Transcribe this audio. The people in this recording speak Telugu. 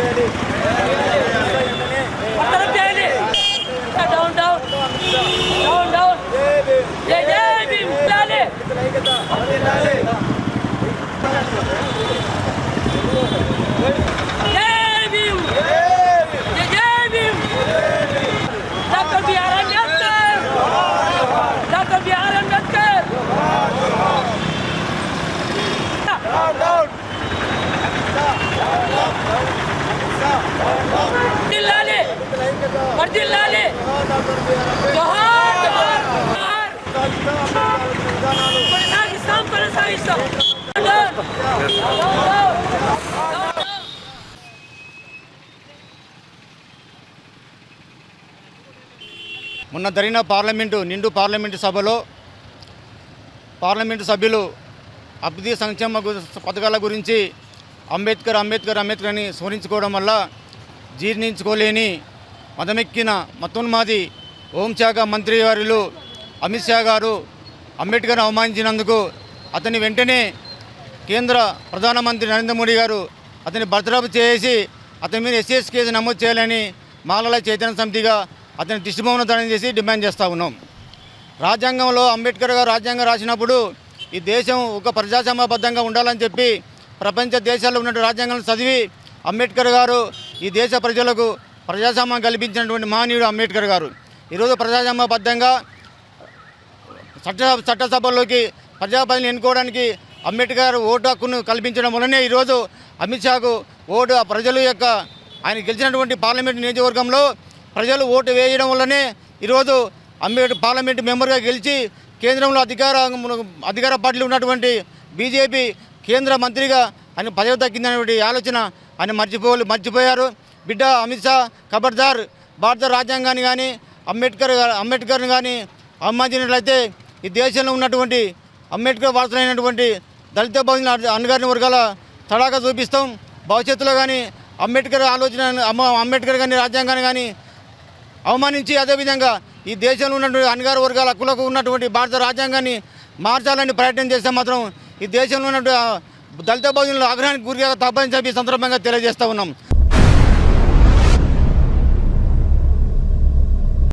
Ele. మొన్న జరిగిన పార్లమెంటు నిండు పార్లమెంటు సభలో పార్లమెంటు సభ్యులు అభివృద్ధి సంక్షేమ పథకాల గురించి అంబేద్కర్ అంబేద్కర్ అంబేద్కర్ అని స్మరించుకోవడం వల్ల జీర్ణించుకోలేని మదమెక్కిన మతోన్మాది హోంశాఖ మంత్రి వారిలు అమిత్ షా గారు అంబేద్కర్ అవమానించినందుకు అతని వెంటనే కేంద్ర ప్రధానమంత్రి నరేంద్ర మోడీ గారు అతని బర్తరఫ్ చేసి అతని మీద ఎస్ఎస్ కేసు నమోదు చేయాలని మాలల చైతన్య సమితిగా అతని దిష్టిభవన దానం చేసి డిమాండ్ చేస్తూ ఉన్నాం. రాజ్యాంగంలో అంబేద్కర్ గారు రాజ్యాంగం రాసినప్పుడు ఈ దేశం ఒక ప్రజాసమబద్ధంగా ఉండాలని చెప్పి ప్రపంచ దేశాల్లో ఉన్నటువంటి రాజ్యాంగాలను చదివి అంబేద్కర్ గారు ఈ దేశ ప్రజలకు ప్రజాస్వామ్యం కల్పించినటువంటి మహనీయుడు అంబేద్కర్ గారు. ఈరోజు ప్రజాస్వామ్యబద్ధంగా చట్ట చట్టసభల్లోకి ప్రజాప్రతిని ఎన్నుకోవడానికి అంబేద్కర్ ఓటు హక్కును కల్పించడం వల్లనే ఈరోజు అమిత్ షాకు ఓటు ప్రజలు ప్రజల యొక్క ఆయన గెలిచినటువంటి పార్లమెంట్ నియోజకవర్గంలో ప్రజలు ఓటు వేయడం వల్లనే ఈరోజు అంబేద్కర్ పార్లమెంట్ మెంబర్గా గెలిచి కేంద్రంలో అధికార అధికార పార్టీలు ఉన్నటువంటి బీజేపీ కేంద్ర మంత్రిగా ఆయన పదవి దక్కిందనేటువంటి ఆలోచన ఆయన మర్చిపో మర్చిపోయారు. బిడ్డ అమిత్ షా ఖబర్దార్ భారత రాజ్యాంగాన్ని కానీ అంబేద్కర్ అంబేద్కర్ని కానీ అవమానించినట్లయితే ఈ దేశంలో ఉన్నటువంటి అంబేద్కర్ వారసులైనటువంటి దళిత బహుజన అన్నగారిని వర్గాల తడాక చూపిస్తాం. భవిష్యత్తులో కానీ అంబేద్కర్ ఆలోచన అమ్మ- అంబేద్కర్ కానీ రాజ్యాంగాన్ని కానీ అవమానించి అదేవిధంగా ఈ దేశంలో ఉన్నటువంటి అణగారు వర్గాల హక్కులకు ఉన్నటువంటి భారత రాజ్యాంగాన్ని మార్చాలని ప్రయత్నం చేస్తే మాత్రం ఈ దేశంలో ఉన్నటువంటి దళిత బహుజనుల ఆగ్రహానికి గురిగా తప్పని చెప్పి సందర్భంగా తెలియజేస్తూ ఉన్నాం.